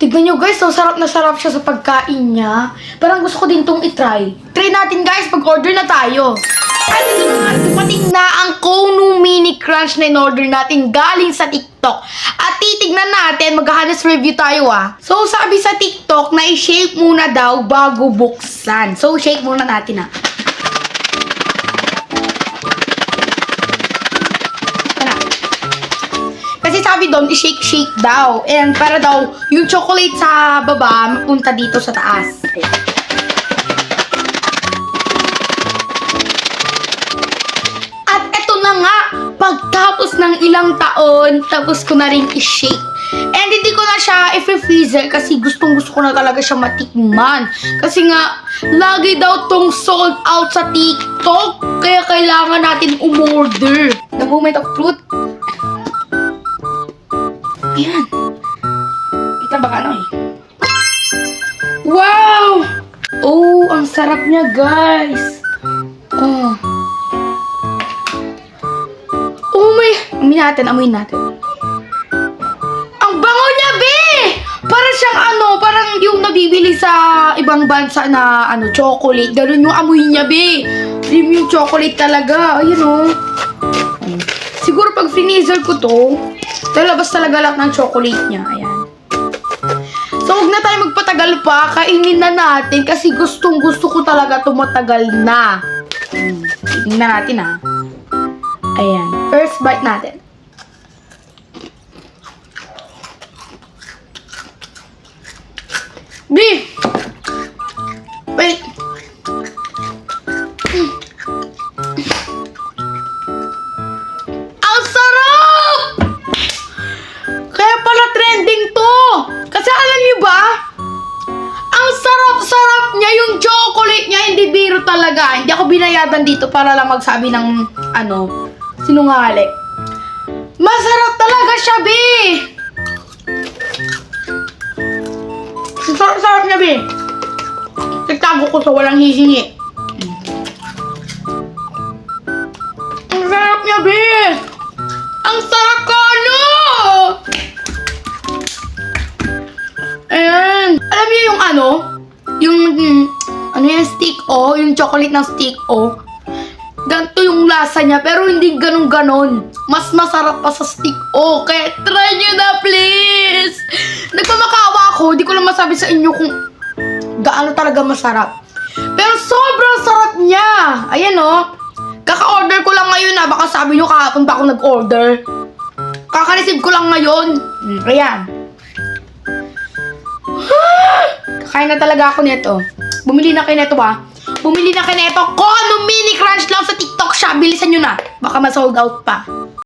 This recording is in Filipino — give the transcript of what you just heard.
Tignan nyo guys, so sarap na sarap siya sa pagkain niya. Parang gusto ko din tong itry. Try natin guys, pag-order na tayo. At ito na nga, dumating na ang Konu Mini Crunch na in-order natin galing sa TikTok. At titignan natin, mag-honest review tayo ah. So sabi sa TikTok na i-shake muna daw bago buksan. So shake muna natin ah. Sabi doon, i-shake-shake daw. And para daw, yung chocolate sa baba, mapunta dito sa taas. At eto na nga, pagtapos ng ilang taon, tapos ko na rin i-shake. And hindi ko na siya i-freezer kasi gustong gusto ko na talaga siya matikman. Kasi nga, lagi daw tong sold out sa TikTok. Kaya kailangan natin umorder. The moment of truth. Ayan. Kita ba ano eh? Wow! Oh, ang sarap niya guys. Oh. Oh my... Amoy natin, amoy natin. Ang bango niya, be! Para siyang ano, parang yung nabibili sa ibang bansa na ano, chocolate. Ganun yung amoy niya, be. Premium chocolate talaga. Ayun, oh. Siguro pag freezer ko to, lalabas talaga lahat ng chocolate niya. Ayan. So, huwag na tayo magpatagal pa. Kainin na natin kasi gustong gusto ko talaga tumatagal na. Hmm. Tingnan natin, ha. Ayan. First bite natin. B! Talaga. Hindi ako binayadan dito para lang magsabi ng, ano, sinungali. Masarap talaga siya, Bi! Sarap-sarap niya, Bi. Nagtago ko sa walang hihingi. Ang sarap niya, Bi! Ang sarap ka, ano? Ayan. Alam niyo yung ano? Yung, ano yung stick o? Yung chocolate ng stick o? Ganito yung lasa niya, pero hindi ganun-ganon. Mas masarap pa sa stick o. Kaya try nyo na, please! Nagmamakawa ako, di ko lang masabi sa inyo kung gaano talaga masarap. Pero sobrang sarap niya! Ayan o. Kaka-order ko lang ngayon na. Baka sabi nyo kahapon pa ako nag-order. Kaka-receive ko lang ngayon. Mm, ayan. Kakain na talaga ako nito. Bumili na kayo nito ba? Bumili na kayo nito. Kung ano mini crunch lang sa TikTok siya, bilisan nyo na. Baka ma-sold out pa.